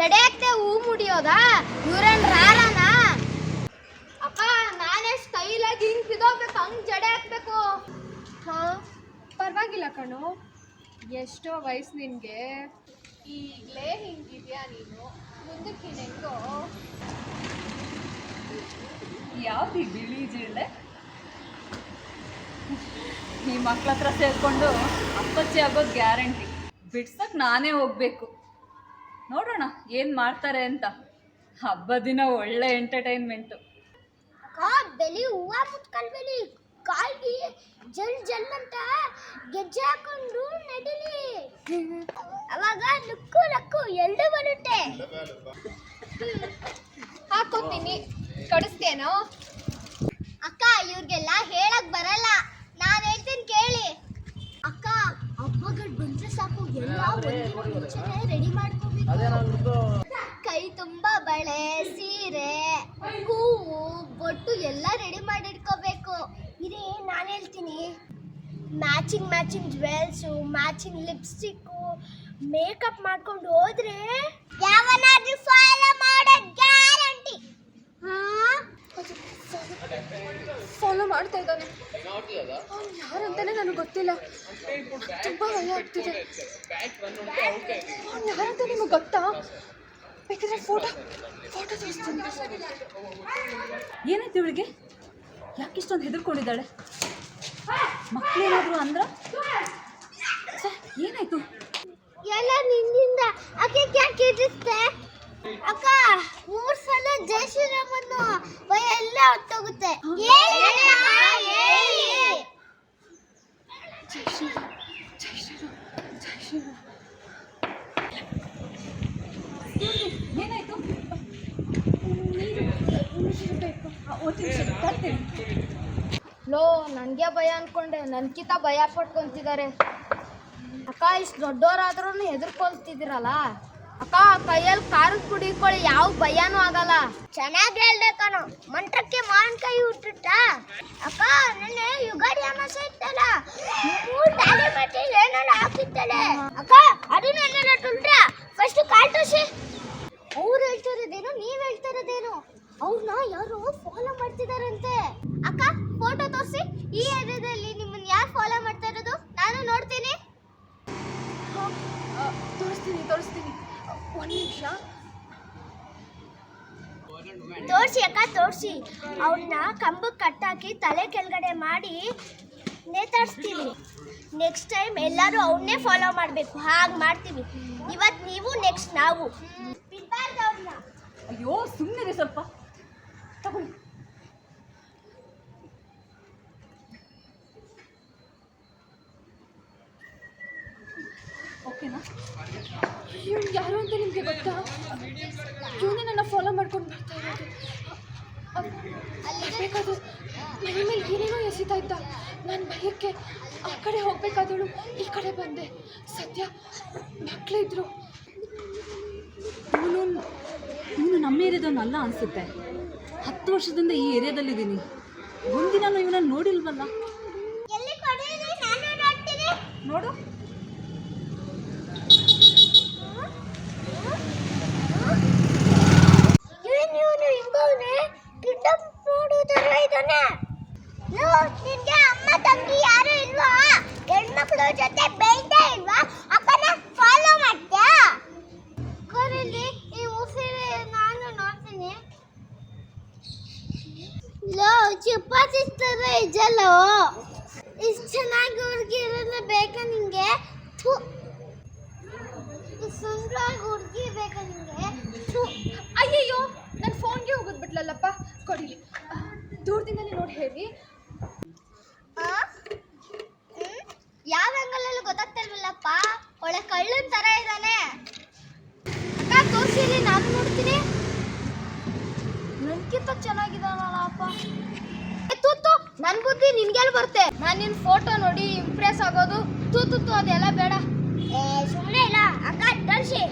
ಜಡೆ ಹಾಕ್ತೆ ಹೂ ಮುಡಿಯೋದಾ? ಇವ್ರೇನ್ ರಾರಾನ? ಅಪ್ಪ, ನಾನೇ ಸ್ಟೈಲಾಗಿ ಹಿಂಗ್ ಬಿದೋಗ್ಬೇಕು ಹಂಗ್ ಜಡೆ ಹಾಕ್ಬೇಕು. ಹಾ? ಪರವಾಗಿಲ್ಲ ಕಣು. ಎಷ್ಟೋ ವಯಸ್ಸು ನಿನಗೆ. ಈಗಲೇ ಹಿಂಗಿದ್ಯಾ ನೀನು? ಮುಂದಕ್ಕೆ ಹೆಂಗೋ? ಯಾವ್ದು ಈ ಬಿಳಿ ಜಿರಳೆ ಈ ಮಕ್ಳ ಹತ್ರ ಸೇರ್ಕೊಂಡು ಅಪ್ಪಚ್ಚಿ ಆಗೋದು ಗ್ಯಾರಂಟಿ. ಬಿಡ್ಸಕ್ ನಾನೇ ಹೋಗ್ಬೇಕು. ನೋಡೋಣ ಏನು ಮಾಡ್ತಾರೆ ಅಂತ. ಹಬ್ಬ ದಿನ ಒಳ್ಳೆ ಎಂಟರ್ಟೈನ್ಮೆಂಟು ಅಕ್ಕ ಬೆಲಿ ಹೂವ ಮುತ್ಕೊಂಡ್ ಬೆಲಿ. ಕಾಲ್ಗಿ ಜಲ್ ಜಲ್ ಅಂತ ಗೆಜ್ಜೆ ಹಾಕೊಂಡು ನಡಿಲಿ. ಅವಾಗ ನುಕ್ಕು ನಕ್ಕು ಎರಡು ಬರುತ್ತೆ. ಹಾಕೋತೀನಿ. ಕಡಿಸ್ತೇನೋ? ಅಕ್ಕ ಇವ್ರಿಗೆಲ್ಲ ಹೇಳಕ್ ಬರಲ್ಲ. ನಾನು ಹೇಳ್ತೀನಿ ಕೇಳಿ. ಹಬ್ಬಗಳು ಬಂದ್ರೆ ಸಾಕು ಎಲ್ಲ ಒಂದಿನ ಮುಂಚೆನೆ ರೆಡಿ ಮಾಡ್ಕೋಬೇಕು. ಕೈ ತುಂಬಾ ಬಳೆ ಸೀರೆ ಹೂವು ಬೊಟ್ಟು ಎಲ್ಲ ರೆಡಿ ಮಾಡಿಟ್ಕೋಬೇಕು. ಇದೇ ನಾನು ಹೇಳ್ತೀನಿ. Matching matching jewels matching lipstick makeup ಮಾಡ್ಕೊಂಡು ಹೋದ್ರೆ ಯಾವನಾದ್ರೂ ಫಾಲೋ ಮಾಡೋ ಗ್ಯಾರಂಟಿ ಹಾ ಫಾಲೋ ಮಾಡ್ತಾ ಇದ್ದಾನೆ ಅವ್ನು ಯಾರಂತಾನೆ ನನಗೆ ಗೊತ್ತಿಲ್ಲ. ತುಂಬ ಭಯ ಆಗ್ತಿದೆ. ಅವ್ನು ಯಾರಂತ ನಿಮಗೆ ಗೊತ್ತಾ? ಬೇಕಿದ್ರೆ ಫೋಟೋ ಫೋಟೋ ತೋರಿಸ್ತೀನಿ. ಏನಾಯ್ತು ಇವಳಿಗೆ? ಯಾಕೆ ಇಷ್ಟೊಂದು ಹೆದರ್ಕೊಂಡಿದ್ದಾಳೆ? ಮಕ್ಕಳೇನಾದ್ರು ಅಂದ್ರ? ಏನಾಯ್ತು? ಎಲ್ಲ ನಿನ್ನಿಂದ ಅಕ್ಕ ಯಾಕೆ ಇಡಿಸ್ತೆ ಅಕ್ಕ ಮೂರ್ ಸಲ ಜೈ ಶ್ರೀರಾಮನ್ನು ಭಯ ಎಲ್ಲ ಹೊತ್ತೋಗುತ್ತೆ. ಲೋ ನನಗೆ ಭಯ ಅನ್ಕೊಂಡೆ. ನನ್ಕಿಂತ ಭಯ ಪಟ್ಕೊಂತಿದ್ದಾರೆ. ಅಕ್ಕ ಇಷ್ಟು ದೊಡ್ಡವರಾದ್ರೂ ಹೆದರ್ಕೊಳ್ತಿದ್ದೀರಲ್ಲ? ಅಕ್ಕ ಕೈಯಲ್ಲಿ ಖಾರದ ಪುಡಿ ಇಟ್ಕೊಳ್ಳಿ ಯಾವ ಭಯನೂ ಆಗಲ್ಲ. ಚೆನ್ನಾಗಿ ಹೇಳ್ದೆ ಕಣೋ ಮಂತ್ರಕ್ಕೆ ಮಾವಿನಕಾಯಿ ಹುಟ್ಟಿಟ್ಟ ಅಕ್ಕ ನೆನ್ನೆ ಯುಗಾದಿ ಅಮಾಸೆ ಇತ್ತಲ್ಲ? ಮೂರು ತಾಳಿ ಬಟ್ಟೆ ಏನಾರ ಹಾಕಿತ್ತಲೆ? ಅಕ್ಕ ಅದು ನೆನ್ನೆ ತುಂಟ್ರ ಫಸ್ಟ್ ಕಾಲ್ ತೋಸಿ ಅವ್ರು ಹೇಳ್ತಿರೋದೇನು ನೀವ್ ಹೇಳ್ತಿರೋದೇನು? ಅವ್ರನ್ನ ಯಾರು ಫಾಲೋ ಮಾಡ್ತಿದಾರಂತೆ. ಅಕ್ಕ ಫೋಟೋ ತೋರಿಸಿ. ಈ ಏರಿಯಾದಲ್ಲಿ ನಿಮ್ಮನ್ನ ಯಾರು ಫಾಲೋ ಮಾಡ್ತಾ ಇರೋದು? ನಾನು ನೋಡ್ತೀನಿ. ತೋರಿಸ್ತೀನಿ ತೋರಿಸ್ತೀನಿ. ಒಂದು ನಿಮಿಷ. ತೋರ್ಸಿ ಅಕ್ಕ ತೋರ್ಸಿ. ಅವ್ರನ್ನ ಕಂಬಕ್ಕೆ ಕಟ್ಟಾಕಿ ತಲೆ ಕೆಳಗಡೆ ಮಾಡಿ ನೇತಾಡಿಸ್ತೀವಿ ನೆಕ್ಸ್ಟ್ ಟೈಮ್ ಎಲ್ಲರೂ ಅವನ್ನೇ ಫಾಲೋ ಮಾಡಬೇಕು. ಹಾಗೆ ಮಾಡ್ತೀವಿ. ಇವತ್ತು ನೀವು ನೆಕ್ಸ್ಟ್ ನಾವು. ಅಯ್ಯೋ ಸುಮ್ಮನೆ ಸ್ವಲ್ಪ. ತಗೊಳ್ಳಿ. ಓಕೆನಾ? ಇವ್ನು ಯಾರು ಅಂತ ನಿಮಗೆ ಗೊತ್ತಾ? ಇವನೇ ನನ್ನ ಫಾಲೋ ಮಾಡ್ಕೊಂಡು ಬರ್ತಾ ಇರೋದು. ಬೇಕಾದ್ರೆ ನಿಮ್ಮ ಮೇಲೆ ಏನೇನೋ ಎಸಿತಾ ಇದ್ದ. ನಾನು ಭಯಕ್ಕೆ ಆ ಕಡೆ ಹೋಗ್ಬೇಕಾದಳು ಈ ಕಡೆ ಬಂದೆ. ಸದ್ಯ ಮಕ್ಕಳಿದ್ರು ಇವನು ಇವನು ನಮ್ಮ ಅಲ್ಲ ಅನಿಸುತ್ತೆ. ಹತ್ತು ವರ್ಷದಿಂದ ಈ ಏರಿಯಾದಲ್ಲಿದ್ದೀನಿ. ಒಂದಿನ ಇವನನ್ನು ನೋಡಿಲ್ವಲ್ಲ? ಎಲ್ಲಿ ಕೊಡಿರಿ ನಾನು ನೋಡ್ತೀನಿ. ನೋಡು ಇವನು ಇವನು ಹಿಂಗವನೆ ಕಿಡ್ನಾಪ್ ಮಾಡೋ ಥರ ಇದ್ದಾನೆ ಲೋ, ನಿನ್ಗೆ ಅಮ್ಮ ತಂಗಿ ಯಾರು ಇಲ್ವಾ? ಹೆಣ್ಮಕ್ಳು ಜೊತೆ ಬೇಯ್ತಾ ಇಲ್ವಾ? ಅಪ್ಪನ ಫಾಲೋ ಮಾಡ್ತ್ಯಾ? ಕೊರಿಲಿ ಈ ಉಸಿರು ನಾನು ನೋಡ್ತೀನಿ. ಇಷ್ಟು ಚೆನ್ನಾಗಿ ಹುಡುಗಿರನ್ನ ಬೇಕಾ ನಿಂಗೆ? ಥು. ಸುಂದರವಾಗಿ ಹುಡುಗಿ ಬೇಕಾ ನಿಂಗೆ? ಥು. ಅಯ್ಯಯ್ಯೋ ನನ್ನ ಫೋನ್ಗೆ ಹೋಗೋದು ಬಿಟ್ಲಲ್ಲಪ್ಪ? ಕೊಡಿಲಿ. ದೂರದಿಂದಲೇ ನೋಡಿ ಹೇಳಿ? ಯಾವ ಅಂಗಲಲ್ಲಿ ಗೊತ್ತಾಗ್ತಿಲ್ವಲ್ಲಪ್ಪ ಒಳ್ಳೆ ಕಳ್ಳನ ತರ ಇದ್ದಾನೆ ಅಕ್ಕ ನಾನು ನೋಡ್ತೀನಿ. ನನ್ಗಿಂತ ಚೆನ್ನಾಗಿದ್ದಾನಪ್ಪ ತೂತು ನನ್ನ ಬುದ್ಧಿ ನಿನ್ಗೆಲ್ಲ ಬರುತ್ತೆ. ನಾನು ನಿನ್ನ ಫೋಟೋ ನೋಡಿ ಇಂಪ್ರೆಸ್ ಆಗೋದು. ತೂತು ಅದೆಲ್ಲ ಬೇಡ. ಏ ಸುಮ್ಮನೆ ಇಲ್ಲ. ಅಕ್ಕ ಕಳ್ಸಿ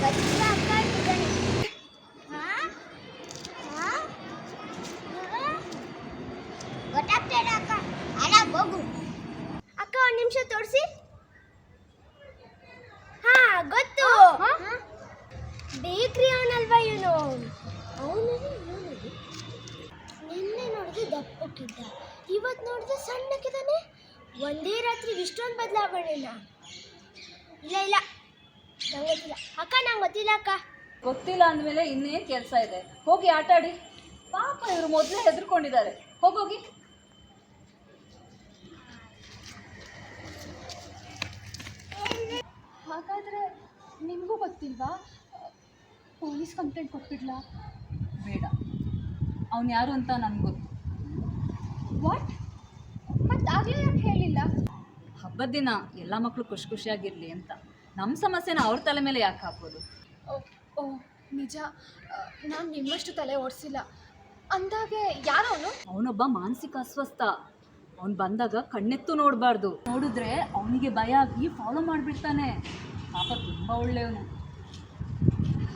ಗೊತ್ತಿಲ್ಲ ಅಕ್ಕ ಇಟ್ಟಿದ್ದಾನೆ. ಹಾ? ಹಾ? ಹಾ? ಗೊತ್ತಾಗ್ತಾ ಇಲ್ಲ ಅಕ್ಕ ಅಲ್ಲ ಹೋಗು ಅಕ್ಕ ಒಂದು ನಿಮಿಷ ತೋರಿಸಿ ಹಾ ಗೊತ್ತು ಹಾ? ಬೇಕ್ರಿ ಅವನಲ್ವಾ ಇವನು ಅವನಲ್ಲಿ ಇವನಿಗೆ ನಿನ್ನೆ ನೋಡಿದ್ರೆ ದಪ್ಪಕ್ಕಿದ್ದ ಇವತ್ತು ನೋಡಿದ್ರೆ ಸಣ್ಣಕ್ಕಿದ್ದಾನೆ ಒಂದೇ ರಾತ್ರಿ ಇಷ್ಟೊಂದು ಬದಲಾವಣೆನ? ಇಲ್ಲ ಇಲ್ಲ. ನಂಗೆ ಗೊತ್ತಿಲ್ಲ. ಅಕ್ಕ ನಂಗೆ ಗೊತ್ತಿಲ್ಲ ಅಕ್ಕ. ಗೊತ್ತಿಲ್ಲ ಅಂದಮೇಲೆ ಇನ್ನೇನು ಕೆಲಸ ಇದೆ? ಹೋಗಿ ಆಟ ಆಡಿ. ಪಾಪ ಇವರು ಮೊದಲೇ ಹೆದರ್ಕೊಂಡಿದ್ದಾರೆ. ಹೋಗೋಗಿ ಹಾಗಾದ್ರೆ ನಿಮಗೂ ಗೊತ್ತಿಲ್ವಾ? ಪೊಲೀಸ್ ಕಂಪ್ಲೇಂಟ್ ಕೊಟ್ಬಿಡ್ಲಾ? ಬೇಡ. ಅವನು ಯಾರು ಅಂತ ನನಗೆ ಗೊತ್ತು. ವಾಟ್ ಆಗಲೇ ಯಾಕೆ ಹೇಳಿಲ್ಲ? ಹಬ್ಬದ ದಿನ ಎಲ್ಲ ಮಕ್ಕಳು ಖುಷಿ ಖುಷಿಯಾಗಿರಲಿ ಅಂತ. ನಮ್ಮ ಸಮಸ್ಯೆನ ಅವ್ರ ತಲೆ ಮೇಲೆ ಯಾಕೆ ಹಾಕೋದು ಓ ನಿಜ. ನಾನು ನಿಮ್ಮಷ್ಟು ತಲೆ ಓಡಿಸಿಲ್ಲ. ಅಂದಾಗೆ ಯಾರವನು ಅವನೊಬ್ಬ ಮಾನಸಿಕ ಅಸ್ವಸ್ಥ. ಅವ್ನು ಬಂದಾಗ ಕಣ್ಣೆತ್ತು ನೋಡಬಾರ್ದು. ನೋಡಿದ್ರೆ ಅವನಿಗೆ ಭಯ ಆಗಿ ಫಾಲೋ ಮಾಡಿಬಿಡ್ತಾನೆ. ಪಾಪ ತುಂಬ ಒಳ್ಳೆಯವನು.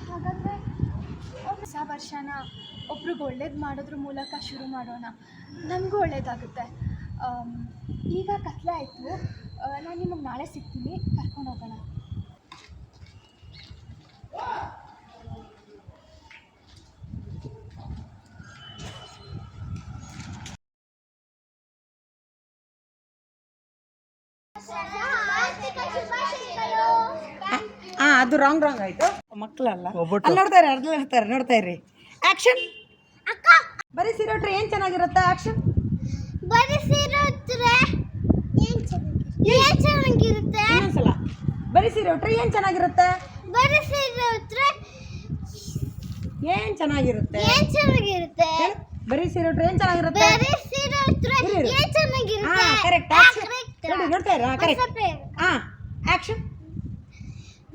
ಹಾಗಾದರೆ ಹೊಸ ವರ್ಷನ ಒಬ್ರಿಗೆ ಒಳ್ಳೇದು ಮಾಡೋದ್ರ ಮೂಲಕ ಶುರು ಮಾಡೋಣ. ನಮಗೂ ಒಳ್ಳೇದಾಗುತ್ತೆ. ಈಗ ಕತ್ಲೆ ಆಯಿತು. ನಾನು ನಿಮಗೆ ನಾಳೆ ಸಿಗ್ತೀನಿ. ಕರ್ಕೊಂಡು ಹೋಗೋಣ. ಆ ಅದು ರಾಂಗ್ ರಾಂಗ್ ಆಯ್ತು. ಮಕ್ಕಳಲ್ಲ ಅಲ್ಲಿ ನೋಡ್ತಾರೆ ಅರ್ಧ ಇರ್ತಾರೆ ನೋಡ್ತಾ ಇರ್ರಿ. ಆಕ್ಷನ್ ಅಕ್ಕ ಬರೀ ಸಿರೋಟ್ರಿ ಏನ್ ಚೆನ್ನಾಗಿರುತ್ತೆ? ಆಕ್ಷನ್ ಏನ್ ಚೆನ್ನಾಗಿರುತ್ತೆ? ಬರೀ ಸಿರೋಟ್ರಿ ಏನ್ ಚೆನ್ನಾಗಿರುತ್ತೆ? ಏನ್ ಚೆನ್ನಾಗಿರುತ್ತೆ? ಏನ್ ಚೆನ್ನಾಗಿರುತ್ತೆ. ಬರೀ ಏನ್ ಚೆನ್ನಾಗಿರುತ್ತೆ? ಬರೆಸಿರೋದ್ರೆ ಇರು, ಇರು. ಏನ್ ಚೆನ್ನಾಗಿರುತ್ತೆ? ಹಾ ಕರೆಕ್ಟ್ ನೋಡಿ ನೋಡ್ತಾ ಇರ ಕರೆಕ್ಟ್ ಹಾ ಆಕ್ಷನ್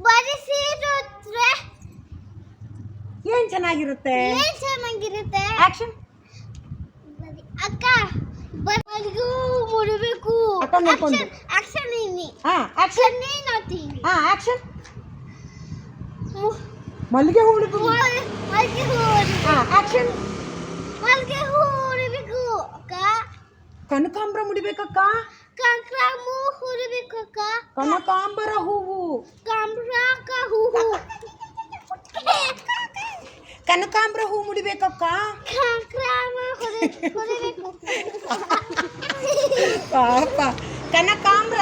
ಬರೆಸಿರೋದ್ರೆ ಏನ್ ಚೆನ್ನಾಗಿರುತ್ತೆ? ಏನ್ ಚೆನ್ನಾಗಿರುತ್ತೆ? ಆಕ್ಷನ್ ಬರಿಗೂ ಮುಡಬೇಕು ಅಕ್ಕ ನೋಡ್ಕೊಂಡು. ಆಕ್ಷನ್ ಇನ್ನಿ ಹಾ ಆಕ್ಷನ್ ಆಕ್ಷನ್ ನೋಡ್ತೀನಿ ಹಾ ಆಕ್ಷನ್ ಮಲ್ಲಿಗೆ ಹೂ ಹುಡುಕು ಮಲ್ಗೆ ಹೂ ಹಾ ಆಕ್ಷನ್ ಮಲ್ಗೆ ಹೂ ಹೊಡಿಬೇಕು ಅಕ್ಕ ಕನಕಾಂಬರ ಮುಡಿಬೇಕಕ್ಕ ಕಂಕ್ರಾಮು ಹೊಡಿಬೇಕು ಅಕ್ಕ ಕನಕಾಂಬರ ಹೂವು ಕಂಬ್ರಾಕ ಹೂವು ಕನಕಾಂಬರ ಹೂ ಮುಡಿಬೇಕಕ್ಕ? ಪಾಪ. ಕನಕಾಂಬ್ರ.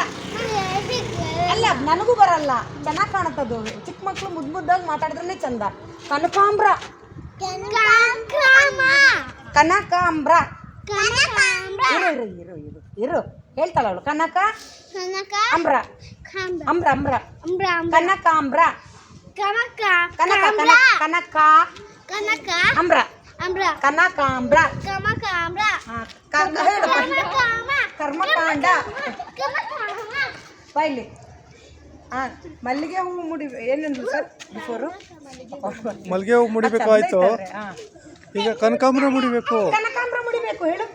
ಅಲ್ಲ ನನಗೂ ಬರಲ್ಲ. ಚೆನ್ನಾಗಿ ಕಾಣುತ್ತದು. ಚಿಕ್ಕ ಮಕ್ಕಳು ಮುದ್ದು ಮುದ್ದಾಗಿ ಮಾತಾಡಿದ್ರೆ ಚಂದ. ಕನಕಾಂಬ್ರ. ಕನಕಾಂಬ್ರ. ಇರು ಇರು ಇರು ಇರು ಇರು. ಹೇಳ್ತಾಳ ಅವಳು. ಕನಕ? ಕನಕ? ಅಂಬ್ರ. ಅಂಬ್ರ. ಅಂಬ್ರ ಕನಕಾಂಬ್ರ. ಕನಕ ಕನಕ ಕಾಂಬ್ರ ಕನಕ ಕನಕ ಕನಕ. ಅಂಬ್ರ. ಅಂಬ್ರ. ಕನಕಾಂಬ್ರ ಕರ್ಮಕಾಂಡ. ಬೈಲಿ ಹಾ ಮಲ್ಲಿಗೆ ಹೂವು ಮುಡಿ ಏನಂದ್ರು ಸರ್? ಬಿಫೋರು ಮಲ್ಲಿಗೆ ಹೂ ಮುಡಿಬೇಕು ಆಯ್ತು ಈಗ ಕನಕಾಂಬ್ರ ಮುಡಿಬೇಕು. ಕನಕಾಂಬ್ರ ಮುಡಿಬೇಕು ಹೇಳು.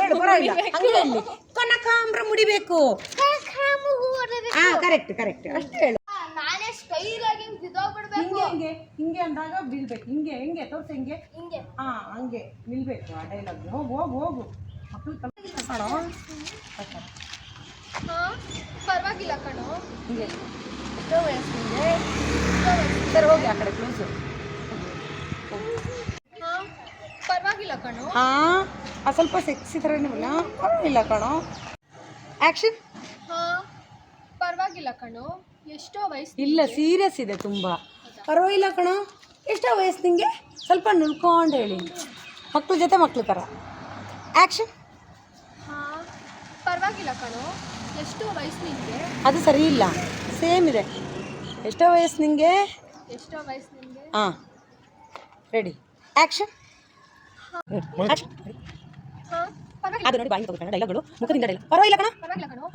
ಹೇಳು ಪರವಾಗಿಲ್ಲ ಹಂಗೆ ಕನಕಾಂಬ್ರ ಮುಡಿಬೇಕು. ಹೂ ಕರೆಕ್ಟ್ ಕರೆಕ್ಟ್ ಅಷ್ಟೇ ಹೇಳು. ಹಿಂಗೆ ಹಿಂಗೆ? ಹಿಂಗೆ ಅಂದಾಗ ಬೀಳ್ಬೇಕು. ಹಿಂಗೆ ಹೆಂಗೆ ತೋರ್ಸು ಹಿಂಗೆ. ಹಿಂಗೆ. ಹಾ ಹಂಗೆ. ನಿಲ್ಬೇಕು ಆ ಡೈಲಾಗ್ ಹೋಗು ಹೋಗು ಹೋಗು. ಮಕ್ಕಳು ಕಣೋ ಹಾಂ ಪರವಾಗಿಲ್ಲ ಕಣೋ. ಹಿಂಗೆ. ಸರ್ ಹೋಗಿ ಆ ಕಡೆ ಪ್ಲೀಸು ಹಾಂ ಪರವಾಗಿಲ್ಲ ಕಣೋ. ಹಾ ಆ ಸ್ವಲ್ಪ ಸೆಕ್ಸಿ ಥರ ಇಲ್ಲ ಪರವಾಗಿಲ್ಲ ಕಣೋ. ಆ್ಯಕ್ಷನ್ ಹಾಂ ಪರವಾಗಿಲ್ಲ ಕಣೋ. ಎಷ್ಟೋ ವಯಸ್ಸು ಇಲ್ಲ ಸೀರಿಯಸ್ ಇದೆ ತುಂಬ. ಪರವಾಗಿಲ್ಲ ಕಣೋ ಎಷ್ಟೋ ವಯಸ್ಸು ನಿಂಗೆ? ಸ್ವಲ್ಪ ನುಳ್ಕೊಂಡು ಹೇಳಿ ಮಕ್ಳ ಜೊತೆ ಮಕ್ಳು ಥರ ಆ್ಯಕ್ಷನ್ ಹಾಂ ಪರವಾಗಿಲ್ಲ ಕಣೋ ಎಷ್ಟು ವಯಸ್ಸು ನಿಮಗೆ ಅದು ಸರಿ ಇಲ್ಲ. ಸೇಮ್ ಇದೆ. ಎಷ್ಟೋ ವಯಸ್ಸು ನಿಮಗೆ ಎಷ್ಟೋ ವಯಸ್ಸು ನಿಮಗೆ ಹಾಂ ರೆಡಿ ಆ್ಯಕ್ಷನ್ ಅದು ನೋಡಿ ಬಾಯಿ ತಗೋಣ ಡೈಲಾಗ್ಗಳು ಮುಖದಿಂದ ಡೈಲಾಗ್ ಪರವಾಗಿಲ್ಲ ಕಣ?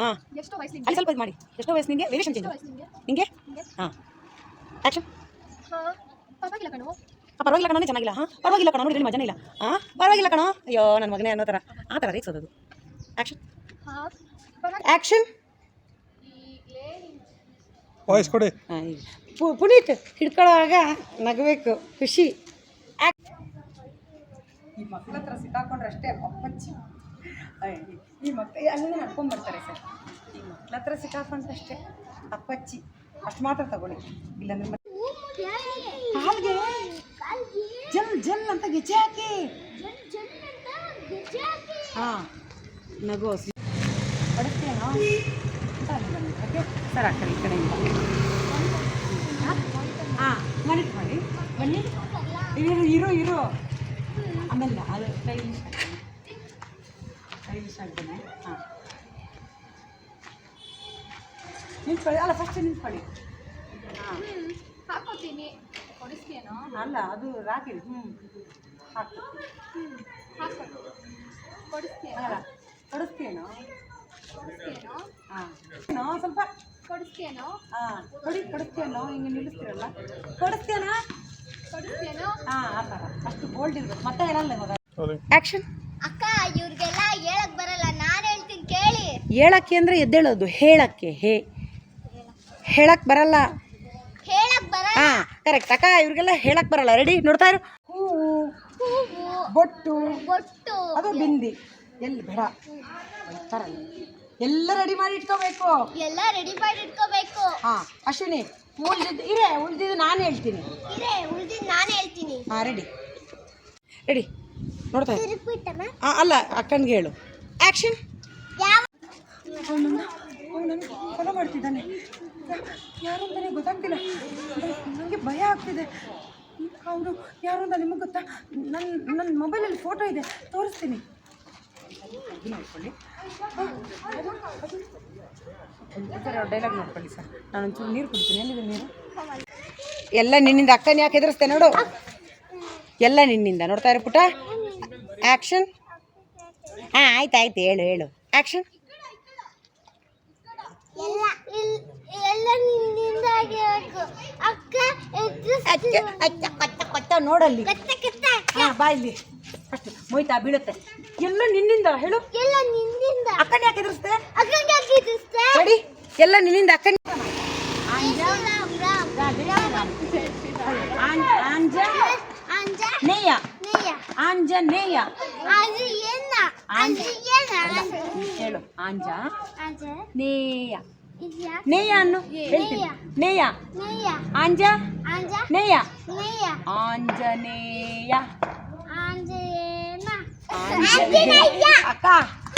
ಹಾಂ. ಅಲ್ಲಿ ನಿಮಗೆ ಸ್ವಲ್ಪ ಇದು ಮಾಡಿ. ಎಷ್ಟೋ ವಯಸ್ಸು ನಿಮಗೆ ವೇರಿಯೇಷನ್ ಚೇಂಜ್ ನಿಮಗೆ ಹಾಂ. ಆ್ಯಕ್ಷನ್ ಪರವಾಗಿಲ್ಲ ಕಣೋ. ಚೆನ್ನಾಗಿಲ್ಲ. ಹಾಂ? ಪರವಾಗಿಲ್ಲ ಕಣೋ ನೋಡಿ ಮಜಾನೇ ಇಲ್ಲ. ಹಾಂ ಪರವಾಗಿಲ್ಲ ಕಣೋ? ಅಯ್ಯೋ ನನ್ನ ಮಗನೇ ಅನ್ನೋ ಥರ. ಆ ಥರ ರೇಗ್ಸೋದು ಆ್ಯಕ್ಷನ್ ಆ್ಯಕ್ಷನ್ ವಾಯ್ಸ್ ಕೊಡಿ. ಹಾಂ ಪುನೀತ್ ಹಿಡ್ಕೊಳ್ಳೋವಾಗ ನಗಬೇಕು. ಖುಷಿ. ಈ ಮಕ್ಕಳ ಹತ್ರ ಸಿಕ್ಕಾಕೊಂಡ್ರೆ ಅಷ್ಟೇ ಅಪ್ಪಚ್ಚಿ ಈ ಮಕ್ಕಳು ಅಲ್ಲಿಂದ ನಡ್ಕೊಂಡ್ಬರ್ತಾರೆ ಸರ್. ಈ ಮಕ್ಕಳ ಹತ್ರ ಸಿಕ್ಕಾಕೊಂಡ್ರೆ ಅಷ್ಟೇ ಅಪ್ಪಚ್ಚಿ ಅಷ್ಟು ಮಾತ್ರ ತಗೊಳ್ಳಿ. ಇಲ್ಲ ಮತ್ತೆ ಕಾಲ್ಗೆ? ಜಲ್ ಜಲ್ ಅಂತ ಗೆಜ್ಜೆ ಹಾಕಿ. ಹಾ ನಗು ಪಡಿಸ್ತೇನೋ ಓಕೆ ಸರ್ ಹಾಕಿ ಈ ಕಡೆಯಿಂದ. ಹಾಂ ಮಾಡಿ ಮಾಡಿ. ಬನ್ನಿ. ಇರು ಇರು ಇರು. ಆಮೇಲೆ ಅದು ಸ್ಟೈಲಿಶ್ ಸ್ಟೈಲಿಶ್ ಆಗಿ ಬನ್ನಿ ಹಾಂ. ನಿಂತ್ಕೊಳ್ಳಿ. ಅಲ್ಲ ಫಸ್ಟ್ ನಿಂತ್ಕೊಳ್ಳಿ. ಅಲ್ಲ ಅದು ರಾಗಿ ಹ್ಞೂ ಹಾಕು. ಹಾಕೋದು ಕೊಡಿಸ್ತೀನೋ ಅಲ್ಲ ಕೊಡಿಸ್ತೇನೋ ಕೊಡಿಸ್ತೀನೋ ಹಾಂ. ಸ್ವಲ್ಪ. ಕೊಡಿಸ್ತೀನೋ ಹಾಂ. ಕೊಡಿ ಕೊಡಿಸ್ತೇನೋ ಹಿಂಗೆ ನಿಲ್ಲಿಸ್ತೀರಲ್ಲ. ಕೊಡಿಸ್ತೇನಾ ಕೊಡಿಸ್ತೀನೋ ಹಾಂ ಆ ಥರ. ಅಷ್ಟು ಬೋಲ್ಡ್ ಇರ್ಬೇಕು. ಮತ್ತೆ ಹೇಳಲ್ಲ ಇವಾಗ. ಆ್ಯಕ್ಷನ್ ಅಕ್ಕ ಇವ್ರಿಗೆಲ್ಲ ಹೇಳಕ್ ಬರಲ್ಲ. ನಾನು ಹೇಳ್ತೀನಿ ಕೇಳಿ. ಹೇಳಕ್ಕೆ ಅಂದರೆ ಎದ್ದೇಳೋದು. ಹೇಳಕ್ಕೆ ಹೇ. ಹೇಳಕ್ಕೆ ಬರಲ್ಲ ಹೇಳಕ್ ಬರಲ್ಲ. ಹಾಂ ಕರೆಕ್ಟ್ ಅಕ್ಕ ಇವ್ರಿಗೆಲ್ಲ ಹೇಳಕ್ ಬರಲ್ಲ. ರೆಡಿ ನೋಡ್ತಾ ಇರು. ಹೂವು ಬೊಟ್ಟು. ಬೊಟ್ಟು. ಅದು ಬಿಂದಿ. ಎಲ್ಲಿ? ಬೇಡ. ಎಲ್ಲ ರೆಡಿ ಮಾಡಿ ಇಟ್ಕೋಬೇಕು. ಎಲ್ಲ ರೆಡಿ ಮಾಡಿ ಇಟ್ಕೋಬೇಕು. ಹಾ ಅಶ್ವಿನಿ ಉಳ್ದಿದ್ದು ಇರೇ ಉಳ್ದಿದ್ದು ನಾನು ಹೇಳ್ತೀನಿ. ಇರೇ ಉಳ್ದಿದ್ದು ನಾನು ಹೇಳ್ತೀನಿ. ಹಾ ರೆಡಿ ರೆಡಿ ನೋಡ್ತಾ ಇರು. ಅಲ್ಲ ಅಕ್ಕನಿಗೆ ಹೇಳು. ಆಕ್ಷನ್ ಯಾವ ನನಗೆ ಫಾಲೋ ಮಾಡ್ತಿದ್ದಾನೆ. ಯಾರು ಅಂತಾನೆ ಗೊತ್ತಾಗ್ತಿಲ್ಲ. ನನಗೆ ಭಯ ಆಗ್ತಿದೆ. ಅವರು ಯಾರು ಅಂತ ನಿಮಗೆ ಗೊತ್ತಾ? ನನ್ನ ನನ್ನ ಮೊಬೈಲಲ್ಲಿ ಫೋಟೋ ಇದೆ. ತೋರಿಸ್ತೀನಿ. ನೋಡ್ಕೊಳ್ಳಿ ಡೈಲಾಗ್ ನೋಡ್ಕೊಳ್ಳಿ ಸರ್. ನಾನು ಒಂಚೂರು ನೀರು ಕುಡ್ತೀನಿ. ಎಲ್ಲಿದೆ ನೀರು? ಎಲ್ಲ ನಿನ್ನಿಂದ ಅಕ್ಕನ ಯಾಕೆ ಎದುರಿಸ್ತೆ ನೋಡು. ಎಲ್ಲ ನಿನ್ನಿಂದ ನೋಡ್ತಾ ಇರೋ ಪುಟ ಆ್ಯಕ್ಷನ್ ಹಾಂ ಆಯ್ತು ಆಯ್ತು. ಹೇಳು ಹೇಳು. ಆ್ಯಕ್ಷನ್ ಎಲ್ಲ ಎಲ್ಲ ನಿನ್ನಿಂದ ಆಗಿರ್ಬೇಕು ಅಕ್ಕ ಅಚ್ಚ ಅಚ್ಚ ಕತ್ತ ಕತ್ತ ನೋಡಲ್ಲಿ. ಕತ್ತ ಕತ್ತ ಹಾ ಬಾ ಇಲ್ಲಿ. ಅಷ್ಟು ಮೊಯ್ತಾ ಬೀಳುತ್ತೆ. ಎಲ್ಲ ನಿನ್ನಿಂದ ಹೇಳು. ಎಲ್ಲ ನಿನ್ನಿಂದ. ಅಕ್ಕನ ಯಾಕೆ ಎದುರಿಸ್ತೆ ಅಕ್ಕಂಗೆ ಹಾಕಿದಿಸ್ತೆ ನೋಡಿ ಎಲ್ಲ ನಿನ್ನಿಂದ ಅಕ್ಕನ ರಾಮ್. ಆಂಜ ಅಂಜ ನೇಯ ನೇಯ ಆಂಜನೇಯ ಅದು ಏನ ಅದು ಏನ ಹೇಳು ಆಂಜ ಅಂಜ ನೇಯ ಇದ್ಯಾ ನೇಯ ಅನ್ನು ಹೇಳ್ತೀನಿ ನೇಯ ನೇಯ ಆಂಜ ಅಂಜ ನೇಯ ನೇಯ ಆಂಜನೇಯ ಆಂಜನೇಯನ ಆಂಜನೇಯ ಅಕ್ಕ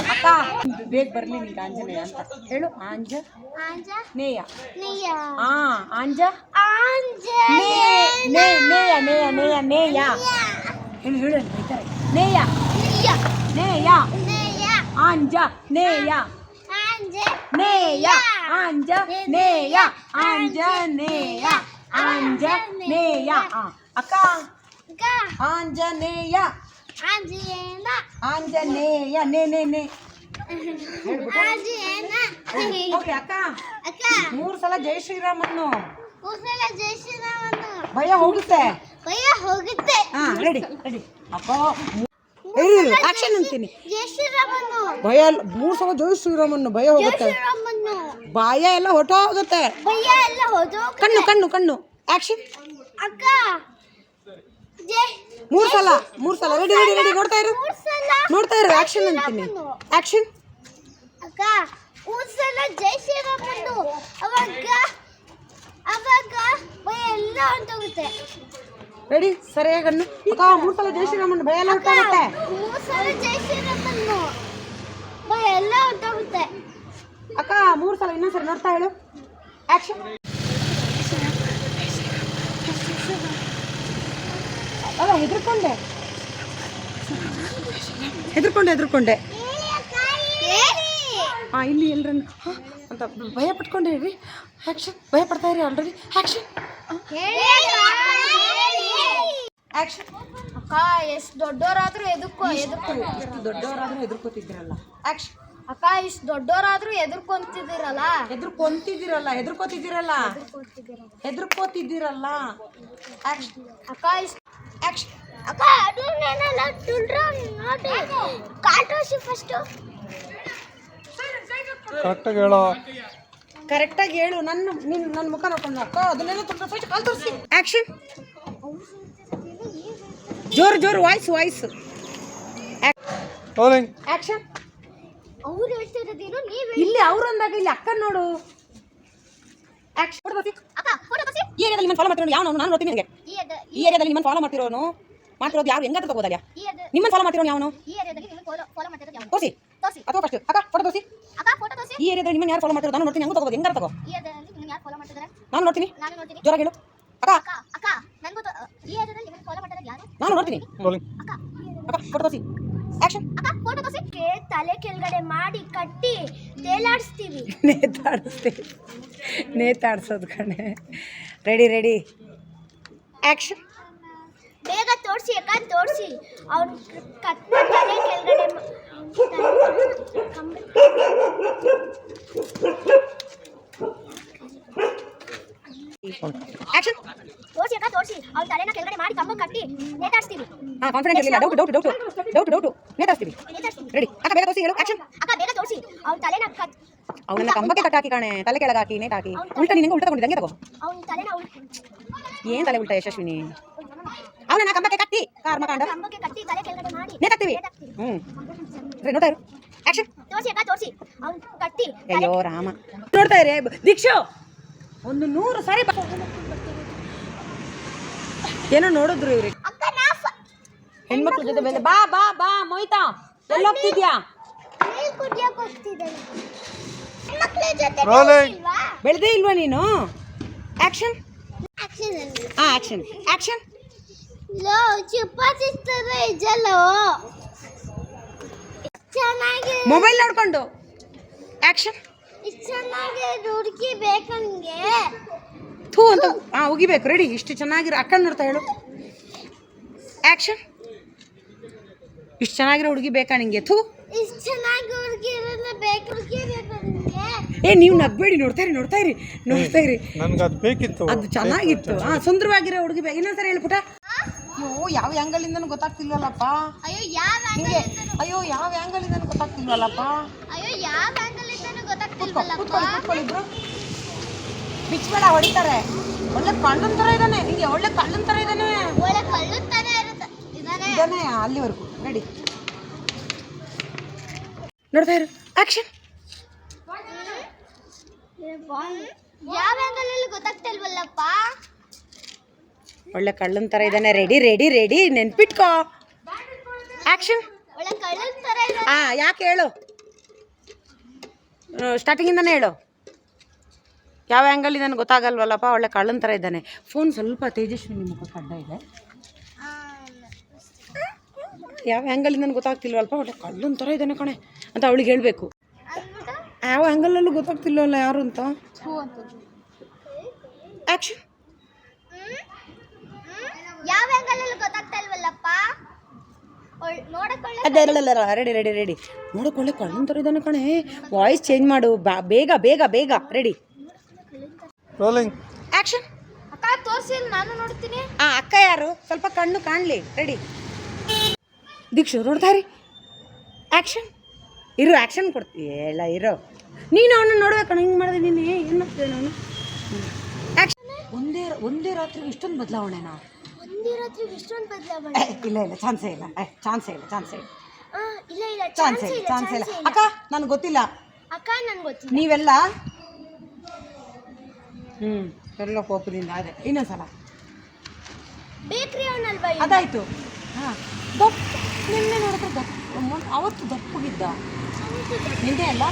ಅಕ್ಕ ಬೇಗ ಬರ್ಲಿ ನಿಂಗೆ ಆಂಜನೇಯ ಅಂತ. ಹೇಳು ಆಂಜ? ಅಂಜ ನೇಯ. ನೇಯ. ಆ ಆಂಜ? ಅಂಜ ನೇ ನೇ ನೇಯ ನೇಯ ನೇಯ ನೇಯ. ಹೇಳು ಹೇಳು ಅಂತ ಬೈತಾರೆ ನೇಯ. ನೇಯ. ನೇಯ. ನೇಯ. ಆಂಜ ನೇಯ. ಅಂಜ ನೇಯ. ಆಂಜ ನೇಯ. ಆಂಜನೇಯ ಆಂಜನೇಯ ಆ, ಅಕ್ಕ. ಗ ಆಂಜನೇಯ. ಆಂಜನೇಯನ ಆಂಜನೇಯ ನೇ ನೇ ನೇ. ಓಕೆ ಅಕ್ಕ. ಅಕ್ಕ. ಮೂರು ಸಲ ಜೈ ಜೈ ಶ್ರೀರಾಮನು ಭಯ ಹೋಗುತ್ತೆ. ಭಯ ಹೋಗುತ್ತೆ. ಹಾ ರೆಡಿ ರೆಡಿ ಅಪ್ಪ ಆಕ್ಷನ್ ಅಂತೀನಿ. ಭಯ ಮೂರು ಸಲ ಜೈ ಶ್ರೀರಾಮನ್ನು ಭಯ ಹೋಗುತ್ತೆ. ಭಯ ಎಲ್ಲ ಹೊಟ್ಟೋಗುತ್ತೆ ಕಣ್ಣು ಕಣ್ಣು ಕಣ್ಣು. ಆಕ್ಷನ್ ಅಕ್ಕ. ಮೂರು ಸಲ ಮೂರು ಸಲ. ರೆಡಿ ರೆಡಿ ರೆಡಿ ನೋಡ್ತಾ ಇರು. ನೋಡ್ತಾ ಇರು ಆಕ್ಷನ್ ಅಂತೀನಿ. ಆಕ್ಷನ್ ಅಕ್ಕ ಮೂರ್ ಸಲ ಜೈ ಶ್ರೀರಾಮನು ಅವಾಗ ಅವಾಗ ಭಯ ಎಲ್ಲ ಹೊಂಟೋಗುತ್ತೆ ರೆಡಿ ಸರಿಯಾಗಿ ಕಣ್ಣು ಅಕ್ಕ ಮೂರು ಸಲ ಜೈ ಶ್ರೀರಾಮನ್ನು ಭಯ ಎಲ್ಲ ಹೊಟ್ಟೋಗುತ್ತೆ ಮೂರ್ ಸಲ ಜೈ ಶ್ರೀರಾಮನು ಭಯ ಎಲ್ಲ ಹೊಂಟೋಗುತ್ತೆ ಅಕ್ಕ ಮೂರು ಸಲ ಇನ್ನೊಂದ್ಸರಿ ನೋಡ್ತಾ ಹೇಳು ಆಕ್ಷನ್ ಅಲ್ಲ ಹೆದರ್ಕೊಂಡೆ. ಹೆದರ್ಕೊಂಡೆ ಹೆದರ್ಕೊಂಡೆ. ಹಾಂ ಇಲ್ಲಿ ಎಲ್ರನ್ನ ಅಂತ ಭಯ ಪಟ್ಕೊಂಡೆ ರೀ. ಆ್ಯಕ್ಷನ್ ಭಯ ಪಡ್ತಾ ಇರಿ ಆಲ್ರೆಡಿ ಆ್ಯಕ್ಷನ್ ಆ್ಯಕ್ಷನ್ ಅಕ್ಕ ಎಷ್ಟು ದೊಡ್ಡವರಾದರೂ ಎದಕ್ಕೋ ಎದಕ್ಕೋ ಎಷ್ಟು ದೊಡ್ಡವರಾದರೂ ಹೆದರ್ಕೋತಿದ್ರಲ್ಲ ಆ್ಯಕ್ಷನ್ ಅಕ್ಕ ಇಷ್ಟು ದೊಡ್ಡವರಾದರೂ ಎದುರ್ಕೊಂತಿದ್ದೀರಲ್ಲ ಹೆದರ್ಕೊಂತಿದ್ದೀರಲ್ಲ ಹೆದರ್ಕೋತಿದ್ದೀರಲ್ಲ. ಹೆದರ್ಕೋತಿದ್ದೀರಲ್ಲ. ಅಕ್ಕ ಇಷ್ಟು ಅದು ನೆನಲ್ಲ ತುಳ್ರ ನೋಡಿ ಕಾಟೋಸಿ ಫಸ್ಟ್ ಕರೆಕ್ಟಾಗಿ ಹೇಳೋ. ಕರೆಕ್ಟಾಗಿ ಹೇಳು. ನನ್ನ ನಿನ್ನ ನನ್ನ ಮುಖ ನೋಡ್ಕೊಂಡು ಅಕ್ಕ ಅದನ್ನೆಲ್ಲ ತುಂಬ ಫಸ್ಟ್ ಕಾಲ್ ತೋರಿಸಿ. ಆಕ್ಷನ್ ಜೋರು ಜೋರು ವಾಯ್ಸ್ ವಾಯ್ಸ್ ರೋಲಿಂಗ್ ಆಕ್ಷನ್ ಅವ್ರು ಹೇಳ್ತಿರೋದೇನು ನೀವು ಇಲ್ಲಿ ಅವ್ರು ಅಂದಾಗ ಇಲ್ಲಿ ಅಕ್ಕ ನೋಡು. ಆಕ್ಷನ್ ಅಕ್ಕ ಫೋಟೋ ತೋರಿಸಿ. ಈ ಏರಿಯಾದಲ್ಲಿ ನಿಮ್ಮನ್ನು ಫಾಲೋ ಮಾಡ್ತಿರೋನು ಯಾವ ನಾನು ನೋಡ್ತೀನಿ ನಿಮಗೆ ಈ ಈ ಏರಿಯಾದಲ್ಲಿ ನಿಮ್ಮನ್ನು ಫಾಲೋ ಮಾಡ್ತಿರೋನು. ಮಾಡ್ತಿರೋದು ಯಾರು? ಹೆಂಗಾದ್ರೂ ತಗೋದಲ್ಲ ಈ ಅದ ನಿಮ್ಮನ್ನು ಫಾಲೋ ಮಾಡ್ತಿರೋನು ಯಾವನು? ತೋರಿಸಿ. ತೋರಿಸಿ. ಅಥವಾ ಫಸ್ಟ್ ಅಕ್ಕ ಫೋಟೋ ತೋರಿಸಿ. ಅಕ್ಕ ಫೋಟೋ ತೋರಿಸಿ. ಈ ಏರಿಯಾದಲ್ಲಿ ನಿಮ್ಮನ್ನು ಯಾರು ಫಾಲೋ ಮಾಡ್ತಿರೋ ನಾನು ನೋಡ್ತೀನಿ. ಹೆಂಗೆ ತಗೋದು ಹೆಂಗಾರ ತಗೋ? ನಾನು ನೋಡ್ತೀನಿ. ಜ್ವರ ಹೇಳು. ಅಕ್ಕ. ಅಕ್ಕ ಅಕ್ಕ ನನ್ಗೂ ತೋ- ಈ ಏರಿಯಾದಲ್ಲಿ ನಿಮ್ಮನ್ನು ಫಾಲೋ ಮಾಡ್ತಿರೋದು ಯಾರು? ನಾನು ನೋಡ್ತೀನಿ. ಅಕ್ಕ ಫೋಟೋ ತೋರಿಸಿ. ಆಕ್ಷನ್ ಅಕ್ಕ ಫೋಟೋ ತೋರಿಸಿ. ಕೆ ತಲೆ ಕೆಳಗಡೆ ಮಾಡಿ ಕಟ್ಟಿ ತೇಲಾಡಿಸ್ತೀವಿ. ನೇತಾಡಿಸ್ತೀವಿ. ನೇತಾಡ್ಸೋದು ಕಣೆ. ರೆಡಿ ರೆಡಿ ಆಕ್ಷನ್ ಬೇಗ ತೋರಿಸಿ ಅಕ್ಕ ತೋರಿಸಿ. ಅವ್ನು ತಲೆ ಕೆಳಗಡೆ ತೋರಿಸಿ ಯಾಕ ತೋರಿಸಿ. ಅವ್ನ ತಲೆನ ಕೆಳಗಡೆ ಮಾಡಿ ಕಂಬ ಕಟ್ಟಿ ನೇತಾಡಿಸ್ತೀವಿ. ಹಾ ಕಾನ್ಫಿಡೆಂಟ್ ಇರಲಿಲ್ಲ doubt doubt doubt. Doubt doubt. Ready ಅಕ್ಕ ಬೇಗ ತೋರಿಸಿ. ಹೇಳು ಆಕ್ಷನ್ ಅಕ್ಕ ಬೇಗ ತೋರಿಸಿ. ಅವ್ನ ತಲೆನ ಕಟ್ ಅವನನ್ನ ಕಂಬಕ್ಕೆ ಕಟ್ಟಾಕಿ ಕಾಣೆ ತಲೆ ಕೆಳಗಾಕಿ ಹಾಕಿ ಉಲ್ಟಾ ನಿನಗೆ ಉಲ್ಟಾ ತಗೊಂಡಿದ್ದೆ? ತಗೋ. ಅವ್ನ ತಲೆನ ಅವ್ನ ಏನ್ ತಲೆ ಉಲ್ಟಾ ಯಶಸ್ವಿನಿ? ಅವನನ್ನ ಕಂಬಕ್ಕೆ ಕಟ್ಟಿ ಕಾರ್ ಮಕಾಂಡ ಕಂಬಕ್ಕೆ ಕಟ್ಟಿ ತಲೆ ಕೆಳಗಡೆ ಮಾಡಿ. ನೇತಾಕ್ತೀವಿ. ಹ್ಞೂ ನೋಡ್ತಾ ಇರು. ಆಕ್ಷನ್ ತೋರಿಸಿ ಅಕ್ಕ ತೋರಿಸಿ. ಅವ್ನ ಕಟ್ಟಿ ಅಯ್ಯೋ ರಾಮ. ನೋಡ್ತಾ ಇರಿ ದೀಕ್ಷು! ಒಂದು ನೂರು ಸಾರಿ ಏನೋ ನೋಡಿದ್ರು ಇವ್ರಿ ನಾ ಹೆಣ್ಮಕ್ಳ ಜೊತೆ ಬಂದೆ. ಬಾ ಬಾ ಬಾ ಮೊಯ್ತಾ ಜೊತೆ ರೋಲಿಂಗ್. ಇಲ್ವಾ ಬೆಳೆದೇ ಇಲ್ವಾ ನೀನು? ಆಕ್ಷನ್ ಆಕ್ಷನ್ ಆಕ್ಷನ್ ಲೋ ಜಲೋ. ಇಜಲ್ಲೋ ಚೆನ್ನಾಗಿ. ಮೊಬೈಲ್ ನೋಡ್ಕೊಂಡು. ಆಕ್ಷನ್ ಇಷ್ಟು ಚೆನ್ನಾಗಿ ಹುಡುಗಿ ಬೇಕಂಗೆ ಥೂ ಅಂತ. ಹಾ ಉಗಿಬೇಕು. ರೆಡಿ ಇಷ್ಟು ಚೆನ್ನಾಗಿರೋ ಅಕ್ಕ ನೋಡ್ತಾ ಹೇಳು. ಆಕ್ಷನ್ ಇಷ್ಟು ಚೆನ್ನಾಗಿರೋ ಹುಡುಗಿ ಬೇಕಾ ನಿಂಗೆ? ಥೂ. ಇಷ್ಟು ಚೆನ್ನಾಗಿ ಹುಡುಗಿ ಬೇಕು ಹುಡುಗಿ ಬೇಕು ಏ ನೀವು ನಗ್ಬೇಡಿ ನೋಡ್ತಾ ಇರಿ ನೋಡ್ತಾ ಇರಿ ನೋಡ್ತಾ ಇರಿ. ನನ್ಗೆ ಅದು ಬೇಕಿತ್ತು. ಅದು ಚೆನ್ನಾಗಿತ್ತು. ಹಾ ಸುಂದರವಾಗಿರೋ ಹುಡುಗಿ ಬೇಗ ಇನ್ನೊಂದ್ಸರಿ ಹೇಳ್ಬಿಟ ಅಯ್ಯೋ ಯಾವ ಆ್ಯಂಗಲಿಂದನೂ ಗೊತ್ತಾಗ್ತಿಲ್ವಲ್ಲಪ್ಪ? ಅಯ್ಯೋ ಯಾವ ಹಿಂಗೆ ಅಯ್ಯೋ ಯಾವ ಆ್ಯಂಗಲಿಂದನೂ ಗೊತ್ತಾಗ್ತಿಲ್ವಲ್ಲಪ್ಪ? ಅಯ್ಯೋ ಯಾವ ಆಂಗಲ್ ಇಂದನೂ ಕೂತ್ಕೊಳ್ಳಿ ಗೊತ್ತಾಗ್ತಿಲ್ವಲ್ಲಪ್ಪ? ಕೂತ್ಕೊಳ್ಳಿ ಇಬ್ರು. ಬಿಚ್ಬೇಡ ಹೊಡಿತಾರೆ. ಒಳ್ಳೆ ಕಳ್ಳನ್ ಥರ ಇದ್ದಾನೆ. ಹಿಂಗೆ ಒಳ್ಳೆ ಕಳ್ಳನ್ ಥರ ಇದ್ದಾನೆ. ಒಳ್ಳೆ ಕಳ್ಳನ ತರ ಇರುತ್ತೆ. ಇದಾನೆ ಇದ್ದಾನೆ ಅಲ್ಲಿವರೆಗೂ. ರೆಡಿ. ನೋಡ್ತಾ ಇರು. ಆಕ್ಷನ್ ಯಾವ ಗೊತ್ತಾಗ್ತಿಲ್ವಲ್ಲಪ್ಪ ಒಳ್ಳೆ ಕಳ್ಳನ್ ಥರ ಇದ್ದಾನೆ ರೆಡಿ ರೆಡಿ ರೆಡಿ ನೆನ್ಪಿಟ್ಕೋ. ಆಕ್ಷನ್ ಒಳ್ಳೆ ತರ ಹಾ ಯಾಕೆ ಹೇಳು? ಸ್ಟಾರ್ಟಿಂಗಿಂದನೇ ಹೇಳು. ಯಾವ ಆ್ಯಂಗಲ್ ಇದ್ದಾನೆ ಗೊತ್ತಾಗಲ್ವಲ್ಲಪ್ಪ? ಒಳ್ಳೆ ಕಳ್ಳನ್ ಥರ ಇದ್ದಾನೆ ಫೋನ್ ಸ್ವಲ್ಪ ತೇಜಸ್ವಿನಿ ಮುಖ ಕಡ್ಡ ಇದೆ. ಯಾವ ಆ್ಯಂಗಲಿಂದ ಗೊತ್ತಾಗ್ತಿಲ್ವಲ್ಪ ಒಳ್ಳೆ ಕಳ್ಳನ್ ಥರ ಇದ್ದಾನೆ ಕಣೆ. ಅಂತ ಅವಳಿಗೆ ಹೇಳಬೇಕು. ಯಾವ ಆ್ಯಂಗಲಲ್ಲೂ ಗೊತ್ತಾಗ್ತಿಲ್ವಲ್ಲ ಯಾರು ಅಂತ? ಆ್ಯಕ್ಷನ್ ಯಾವ ಅದೇ ರೆಡಿ ರೆಡಿ ರೆಡಿ ನೋಡಕೊಳ್ಳೆ ಕಣ್ಣು ಇದ್ದಾನೆ ಕಣೆ. ವಾಯ್ಸ್ ಚೇಂಜ್ ಮಾಡು. ಬಾ ಬೇಗ ಬೇಗ ಬೇಗ ರೆಡಿ ರೋಲಿಂಗ್ ಆ್ಯಕ್ಷನ್ ಅಕ್ಕ ತೋರಿಸಿ ನಾನು ನೋಡ್ತೀನಿ. ಆ ಅಕ್ಕ ಯಾರು? ಸ್ವಲ್ಪ ಕಣ್ಣು ಕಾಣಲಿ. ರೆಡಿ ದೀಕ್ಷು ನೋಡ್ತಾ ಆಕ್ಷನ್ ಆ್ಯಕ್ಷನ್ ಇರು ಆ್ಯಕ್ಷನ್ ಕೊಡ್ತೀಯ? ಎಲ್ಲ ಇರೋ. ನೀನು ಅವನು ನೋಡ್ಬೇಕು ಹಿಂಗೆ ಮಾಡಿದೆ ನೀನು. ಏನು ಮಾಡ್ತಿದ್ದೆ ನಾನು? ಒಂದೇ ಒಂದೇ ರಾತ್ರಿಗೆ ಇಷ್ಟೊಂದು ಬದಲಾವಣೆನಾ ಒಂದೇ ರಾತ್ರಿ ಇಷ್ಟೊಂದು ಬದಲಾವಣೆ. ಇಲ್ಲ ಇಲ್ಲ ಚಾನ್ಸೇ ಇಲ್ಲ. ಏ ಚಾನ್ಸೇ ಇಲ್ಲ ಚಾನ್ಸೇ ಇಲ್ಲ. ಆ, ಇಲ್ಲ ಇಲ್ಲ ಚಾನ್ಸೇ ಚಾನ್ಸೇ ಇಲ್ಲ ಇಲ್ಲ. ಚಾನ್ಸೇ ಇಲ್ಲ. ಅಕ್ಕ ನನಗೆ ಗೊತ್ತಿಲ್ಲ. ಅಕ್ಕ ನನ್ಗೆ ಗೊತ್ತಿಲ್ಲ. ನೀವೆಲ್ಲ? ಹ್ಞೂ ಎಲ್ಲ ಕೋಪದಿಂದ ಅದೇ ಇನ್ನೊಂದ್ಸಲ. ಬೇಕ್ರಿ ಅವನಲ್ವಾ ಅದಾಯ್ತು. ಹಾಂ ದಪ್ಪ. ನಿನ್ನೆ ನೋಡಿದ್ರೆ ದಪ್ಪ. ಅವತ್ತು ದಪ್ಪಗಿದ್ದ ನಿನ್ನೆ ಅಲ್ಲ?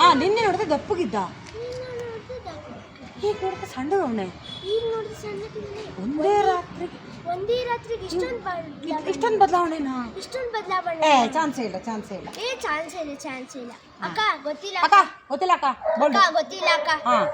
ಹಾಂ ನಿನ್ನೆ ನೋಡಿದ್ರೆ ದಪ್ಪಗಿದ್ದ ಈಗ ನೋಡಿದ್ರೆ ಸಣ್ಣವನೇ ಈಗ ನೋಡಿದ್ರೆ ಸಣ್ಣಕ್ಕಿದ್ದಾನೆ ಒಂದೇ ರಾತ್ರಿಗೆ. ಒಂದೇ ರಾತ್ರಿಗೆ ಇಷ್ಟೊಂದು ಬದಲಾವಣೆ ಇಷ್ಟೊಂದು ಬದಲಾವಣೆನಾ? ಇಷ್ಟೊಂದು ಬದಲಾವಣೆ. ಏ ಚಾನ್ಸೇ ಇಲ್ಲ ಚಾನ್ಸೇ ಇಲ್ಲ. ಏ ಚಾನ್ಸ್ ಇಲ್ಲ ಚಾನ್ಸ್ ಇಲ್ಲ. ಅಕ್ಕ ಗೊತ್ತಿಲ್ಲ ಅಕ್ಕ ಗೊತ್ತಿಲ್ಲ ಅಕ್ಕ. ಅಕ್ಕ ಗೊತ್ತಿಲ್ಲ ಅಕ್ಕ. ಹಾಂ.